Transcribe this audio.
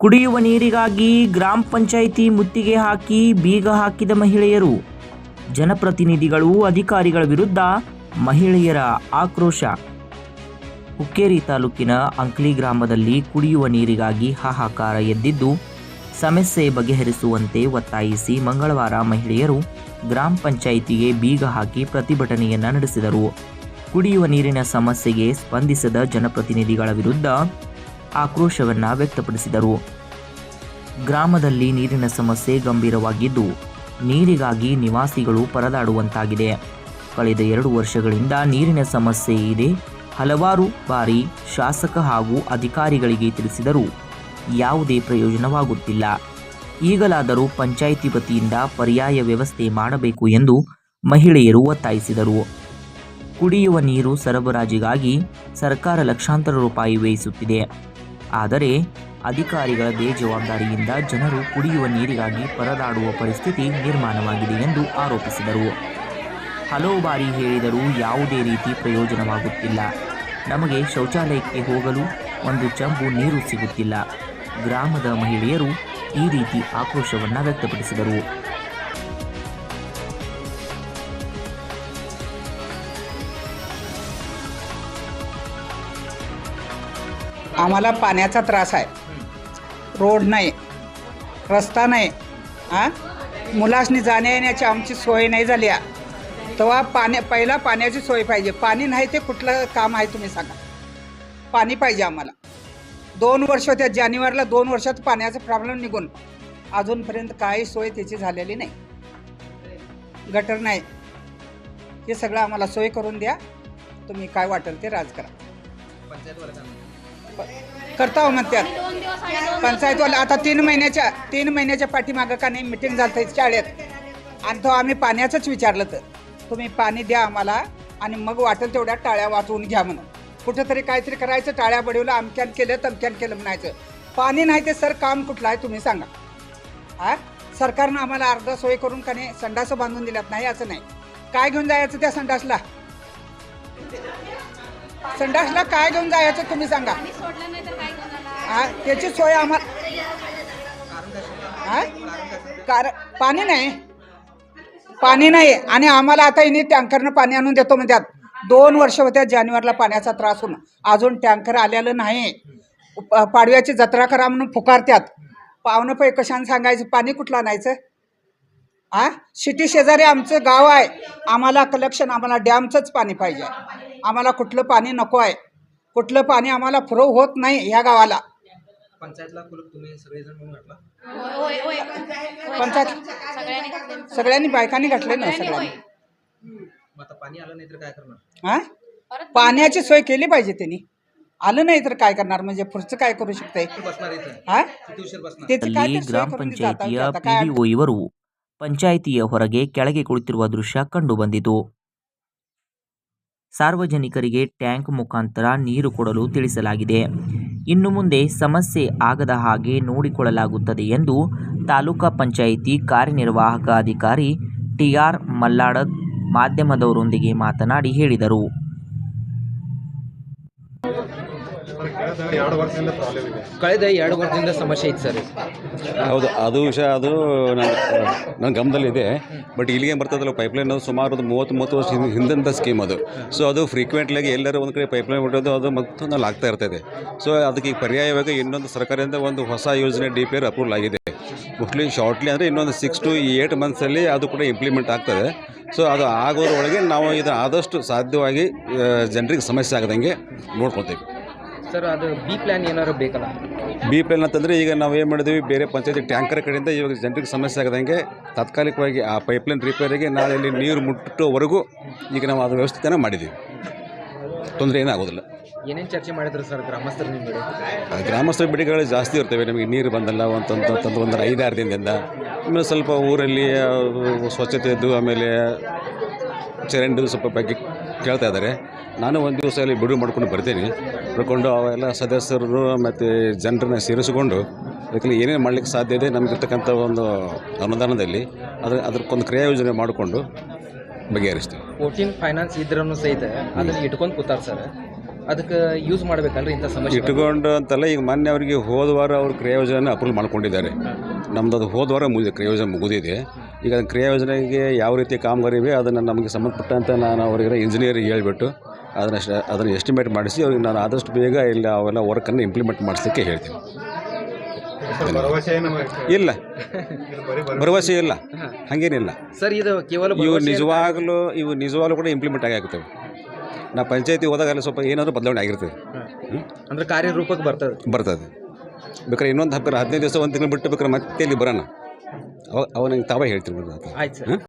ಕುಡಿಯುವ ನೀರಿಗಾಗಿ ಗ್ರಾಮ ಪಂಚಾಯಿತಿ ಮುತ್ತಿಗೆ ಹಾಕಿ ಬೀಗ ಹಾಕಿದ ಮಹಿಳೆಯರು. ಜನಪ್ರತಿನಿಧಿಗಳು, ಅಧಿಕಾರಿಗಳ ವಿರುದ್ಧ ಮಹಿಳೆಯರ ಆಕ್ರೋಶ. ಹುಕ್ಕೇರಿ ತಾಲೂಕಿನ ಅಂಕ್ಲಿ ಗ್ರಾಮದಲ್ಲಿ ಕುಡಿಯುವ ನೀರಿಗಾಗಿ ಹಾಹಾಕಾರ ಎದ್ದಿದ್ದು, ಸಮಸ್ಯೆ ಬಗೆಹರಿಸುವಂತೆ ಒತ್ತಾಯಿಸಿ ಮಂಗಳವಾರ ಮಹಿಳೆಯರು ಗ್ರಾಮ ಪಂಚಾಯಿತಿಗೆ ಬೀಗ ಹಾಕಿ ಪ್ರತಿಭಟನೆಯನ್ನು ನಡೆಸಿದರು. ಕುಡಿಯುವ ನೀರಿನ ಸಮಸ್ಯೆಗೆ ಸ್ಪಂದಿಸದ ಜನಪ್ರತಿನಿಧಿಗಳ ವಿರುದ್ಧ ಆಕ್ರೋಶವನ್ನ ವ್ಯಕ್ತಪಡಿಸಿದರು. ಗ್ರಾಮದಲ್ಲಿ ನೀರಿನ ಸಮಸ್ಯೆ ಗಂಭೀರವಾಗಿದ್ದು, ನೀರಿಗಾಗಿ ನಿವಾಸಿಗಳು ಪರದಾಡುವಂತಾಗಿದೆ. ಕಳೆದ ಎರಡು ವರ್ಷಗಳಿಂದ ನೀರಿನ ಸಮಸ್ಯೆ ಇದೆ. ಹಲವಾರು ಬಾರಿ ಶಾಸಕ ಹಾಗೂ ಅಧಿಕಾರಿಗಳಿಗೆ ತಿಳಿಸಿದರೂ ಯಾವುದೇ ಪ್ರಯೋಜನವಾಗುತ್ತಿಲ್ಲ. ಈಗಲಾದರೂ ಪಂಚಾಯಿತಿ ವತಿಯಿಂದ ಪರ್ಯಾಯ ವ್ಯವಸ್ಥೆ ಮಾಡಬೇಕು ಎಂದು ಮಹಿಳೆಯರು ಒತ್ತಾಯಿಸಿದರು. ಕುಡಿಯುವ ನೀರು ಸರಬರಾಜಿಗಾಗಿ ಸರ್ಕಾರ ಲಕ್ಷಾಂತರ ರೂಪಾಯಿ ವ್ಯಯಿಸುತ್ತಿದೆ. ಆದರೆ ಅಧಿಕಾರಿಗಳ ಬೇಜವಾಬ್ದಾರಿಯಿಂದ ಜನರು ಕುಡಿಯುವ ನೀರಿಗಾಗಿ ಪರದಾಡುವ ಪರಿಸ್ಥಿತಿ ನಿರ್ಮಾಣವಾಗಿದೆ ಎಂದು ಆರೋಪಿಸಿದರು. ಹಲವು ಬಾರಿ ಹೇಳಿದರೂ ಯಾವುದೇ ರೀತಿ ಪ್ರಯೋಜನವಾಗುತ್ತಿಲ್ಲ. ನಮಗೆ ಶೌಚಾಲಯಕ್ಕೆ ಹೋಗಲು ಒಂದು ಚಂಬು ನೀರು ಸಿಗುತ್ತಿಲ್ಲ. ಗ್ರಾಮದ ಮಹಿಳೆಯರು ಈ ರೀತಿ ಆಕ್ರೋಶವನ್ನು ವ್ಯಕ್ತಪಡಿಸಿದರು. आम्हाला पाण्याचा त्रास आहे. रोड नाही रस्ता नाही हां? मुलासनी जाण्या येण्याची आमची सोय नाही झाली आहे. तेव्हा पाण्या पहिला पाण्याची सोय पाहिजे. पाणी नाही ते कुठलं काम आहे तुम्ही सांगा. पाणी पाहिजे आम्हाला. दोन वर्ष त्या जानेवारीला दोन वर्षात पाण्याचा प्रॉब्लेम निघून अजूनपर्यंत काही सोय त्याची झालेली नाही. गटर नाही. हे सगळं आम्हाला सोय करून द्या. तुम्ही काय वाटेल ते राज करा. करता हो म्हणतात पंचायतवाले आता तीन महिन्याच्या तीन महिन्याच्या पाठीमागं का नाही मिटिंग झालं शाळेत. आणि तो आम्ही पाण्याचंच विचारलं तर तुम्ही पाणी द्या आम्हाला आणि मग वाटेल तेवढ्या टाळ्या वाचवून घ्या म्हणून. कुठंतरी काहीतरी करायचं टाळ्या बडवलं अमक्यान केलं तमक्यान केलं म्हणायचं. पाणी नाही ते सर काम कुठलं आहे तुम्ही सांगा. हा सरकारनं आम्हाला अर्धा सोय करून का नाही संडासं बांधून दिल्यात नाही असं नाही. काय घेऊन जायचं त्या संडासला? संडासला काय घेऊन जायचं तुम्ही सांगा. हा त्याची सोय आम्हाला कारण पाणी नाही. पाणी नाही. आणि आम्हाला आता इनी टँकरनं पाणी आणून देतो म्हणतात. दोन वर्ष होत्या जानेवारीला पाण्याचा त्रास होऊन अजून टँकर आलेलं नाही. पाडव्याची जत्रा करा म्हणून फुकारत्यात पाहुणं पै कशाने सांगायचं पाणी कुठलं आणायचं? आ सिटी शेजारी आमचं गाव आहे. आम्हाला कलेक्शन आम्हाला डॅमचंच पाणी पाहिजे. आम्हाला कुठलं पाणी नको आहे. कुठलं पाणी आम्हाला फुरव होत नाही या गावाला. पंचायत सगळ्यांनी बायकांनी घातले ना सगळ्यांनी नाही काय करणार? पाण्याची सोय केली पाहिजे त्यांनी. आलं नाही तर काय करणार? म्हणजे पुढचं काय करू शकतंय? बसणार हा? तर काय ಪಂಚಾಯಿತಿಯ ಹೊರಗೆ ಕೆಳಗೆ ಕುಳಿತಿರುವ ದೃಶ್ಯ ಕಂಡುಬಂದಿತು ಸಾರ್ವಜನಿಕರಿಗೆ ಟ್ಯಾಂಕ್ ಮುಖಾಂತರ ನೀರು ಕೊಡಲು ತಿಳಿಸಲಾಗಿದೆ. ಇನ್ನು ಮುಂದೆ ಸಮಸ್ಯೆ ಆಗದ ಹಾಗೆ ನೋಡಿಕೊಳ್ಳಲಾಗುತ್ತದೆ ಎಂದು ತಾಲೂಕಾ ಪಂಚಾಯಿತಿ ಕಾರ್ಯನಿರ್ವಾಹಕ ಅಧಿಕಾರಿ ಟಿಆರ್ ಮಲ್ಲಾಡದ್ ಮಾಧ್ಯಮದವರೊಂದಿಗೆ ಮಾತನಾಡಿ ಹೇಳಿದರು. ಕಳೆದ ಎರಡು ವರ್ಷದಿಂದ ಸಮಸ್ಯೆ ಇತ್ತು ಸರ್. ಹೌದು ಅದು ವಿಷಯ ಅದು ನನ್ನ ನನ್ನ ಗಮನದಲ್ಲಿದೆ ಬಟ್ ಇಲ್ಲಿಗೆ ಬರ್ತದಲ್ಲ ಪೈಪ್ಲೈನ್ ಅದು ಸುಮಾರು ಒಂದು ಮೂವತ್ತು ಮೂವತ್ತು ವರ್ಷ ಹಿಂದೆ ಹಿಂದಂಥ ಸ್ಕೀಮ್ ಅದು. ಸೊ ಅದು ಫ್ರೀಕ್ವೆಂಟ್ಲಾಗಿ ಎಲ್ಲರೂ ಒಂದು ಕಡೆ ಪೈಪ್ಲೈನ್ ಬಿಡೋದು ಅದು ಮತ್ತೊಂದು ಆಗ್ತಾ ಇರ್ತದೆ. ಸೊ ಅದಕ್ಕೆ ಪರ್ಯಾಯವಾಗಿ ಇನ್ನೊಂದು ಸರ್ಕಾರದಿಂದ ಒಂದು ಹೊಸ ಯೋಜನೆ ಡಿ ಪಿ ಆರ್ ಅಪ್ರೂವಲ್ ಆಗಿದೆ. ಮೋಸ್ಟ್ಲಿ ಶಾರ್ಟ್ಲಿ ಅಂದರೆ ಇನ್ನೊಂದು ಸಿಕ್ಸ್ ಟು ಏಯ್ಟ್ ಮಂತ್ಸಲ್ಲಿ ಅದು ಕೂಡ ಇಂಪ್ಲಿಮೆಂಟ್ ಆಗ್ತದೆ. ಸೊ ಅದು ಆಗೋದ್ರೊಳಗೆ ನಾವು ಇದನ್ನು ಆದಷ್ಟು ಸಾಧ್ಯವಾಗಿ ಜನರಿಗೆ ಸಮಸ್ಯೆ ಆಗದಂಗೆ ನೋಡ್ಕೊತೀವಿ ಸರ್ ಅದು ಬಿ ಪ್ಲ್ಯಾನ್ ಏನಾದ್ರು ಬೇಕಲ್ಲ? ಬಿ ಪ್ಲಾನ್ ಎಲ್ ಅಂತಂದರೆ ಈಗ ನಾವು ಏನು ಮಾಡಿದ್ವಿ ಬೇರೆ ಪಂಚಾಯತಿ ಟ್ಯಾಂಕರ್ ಕಡೆಯಿಂದ ಇವಾಗ ಜನರಿಗೆ ಸಮಸ್ಯೆ ಆಗದಂಗೆ ತಾತ್ಕಾಲಿಕವಾಗಿ ಆ ಪೈಪ್ಲೈನ್ ರಿಪೇರಿಗೆ ನಾಳೆ ಇಲ್ಲಿ ನೀರು ಮುಟ್ಟೋವರೆಗೂ ಈಗ ನಾವು ಅದು ವ್ಯವಸ್ಥೆನ ಮಾಡಿದ್ದೀವಿ ತೊಂದರೆ ಏನಾಗೋದಿಲ್ಲ ಏನೇನು ಚರ್ಚೆ ಮಾಡಿದ್ರು ಸರ್ ಗ್ರಾಮಸ್ಥರು ಆ ಗ್ರಾಮಸ್ಥರ ಬೇಡಿಕೆಗಳು ಜಾಸ್ತಿ ಇರ್ತವೆ ನಮಗೆ ನೀರು ಬಂದಲ್ಲ ಒಂದು ತಂದು ಒಂದು ಐದಾರು ದಿನದಿಂದ. ಆಮೇಲೆ ಸ್ವಲ್ಪ ಊರಲ್ಲಿ ಆ, ಸ್ವಚ್ಛತೆಯದ್ದು ಆಮೇಲೆ ಚರಂಡಿ ಸ್ವಲ್ಪ ಬಗ್ಗೆ ಕೇಳ್ತಾ ಇದ್ದಾರೆ. ನಾನು ಒಂದು ದಿವಸ ಅಲ್ಲಿ ಬಿಡುವು ಮಾಡ್ಕೊಂಡು ಬರ್ತೀನಿ. ಬರ್ಕೊಂಡು ಅವೆಲ್ಲ ಸದಸ್ಯರು ಮತ್ತು ಜನರನ್ನ ಸೇರಿಸಿಕೊಂಡು ಅದಕ್ಕೆ ಏನೇನು ಮಾಡಲಿಕ್ಕೆ ಸಾಧ್ಯ ಇದೆ ನಮಗಿರ್ತಕ್ಕಂಥ ಒಂದು ಅನುದಾನದಲ್ಲಿ ಅದ್ರ ಅದಕ್ಕೊಂದು ಕ್ರಿಯಾ ಯೋಜನೆ ಮಾಡಿಕೊಂಡು ಬಗೆಹರಿಸ್ತೀವಿ. ಫೋರ್ಟೀನ್ ಫೈನಾನ್ಸ್ ಇದ್ರೂ ಸಹಿತ ಅದನ್ನು ಇಟ್ಕೊಂಡು ಕೂತಾರೆ ಸರ್. ಅದಕ್ಕೆ ಯೂಸ್ ಮಾಡಬೇಕಲ್ರಿ ಇಂಥ ಸಮಸ್ಯೆ? ಇಟ್ಕೊಂಡು ಅಂತಲ್ಲ ಈಗ ಮೊನ್ನೆ ಅವರಿಗೆ ಹೋದ ವಾರ ಕ್ರಿಯಾ ಕ್ರಿಯಾಯೋಜನೆ ಅಪ್ರೂವ್ ಮಾಡ್ಕೊಂಡಿದ್ದಾರೆ. ನಮ್ಮದು ಅದು ಹೋದ ವಾರ ಮುಗಿದ ಕ್ರಿಯಾಯೋಜನೆ ಮುಗಿದಿದೆ. ಈಗ ಕ್ರಿಯಾ ಯೋಜನೆಗೆ ಯಾವ ರೀತಿ ಕಾಮಗಾರಿ ಇವೆ ಅದನ್ನು ನಮಗೆ ಸಂಬಂಧಪಟ್ಟಂತೆ ನಾನು ಅವರಿಗೆ ಇಂಜಿನಿಯರಿಗೆ ಹೇಳಿಬಿಟ್ಟು ಅದನ್ನ ಅದನ್ನು ಎಸ್ಟಿಮೇಟ್ ಮಾಡಿಸಿ ಅವ್ರಿಗೆ ನಾನು ಆದಷ್ಟು ಬೇಗ ಇಲ್ಲಿ ಅವೆಲ್ಲ ವರ್ಕನ್ನು ಇಂಪ್ಲಿಮೆಂಟ್ ಮಾಡಿಸೋಕ್ಕೆ ಹೇಳ್ತೀನಿ. ಇಲ್ಲ. ಭರವಸೆ ಇಲ್ಲ. ಹಾಗೇನಿಲ್ಲ. ಸರ್ ಇದು ಕೇವಲ ಇವು ನಿಜವಾಗಲೂ ಇವು ನಿಜವಾಗ್ಲೂ ಕೂಡ ಇಂಪ್ಲಿಮೆಂಟ್ ಆಗಿ ಆಗ್ತವೆ ನಾ ಪಂಚಾಯತಿ ಹೋದಾಗ ಅಲ್ಲಿ ಸ್ವಲ್ಪ ಏನಾದರೂ ಬದಲಾವಣೆ ಆಗಿರ್ತದೆ. ಅಂದರೆ ಅಂದ್ರೆ ಕಾರ್ಯರೂಪಕ್ಕೆ ಬರ್ತದೆ. ಬರ್ತದೆ. ಬೇಕಾದ್ರೆ ಇನ್ನೊಂದು ಹಬ್ಬ ಹದಿನೈದು ದಿವಸ ಒಂದು ತಿಂಗಳು ಬಿಟ್ಟು ಬೇಕಾದ್ರೆ ಮತ್ತೆ ಇಲ್ಲಿ ಬರೋಣ. ಅವ ಅವ ನಂಗೆ ತಾವೇ ಹೇಳ್ತೀನಿ ಆಯ್ತು ಸರ್. ಹಾಂ?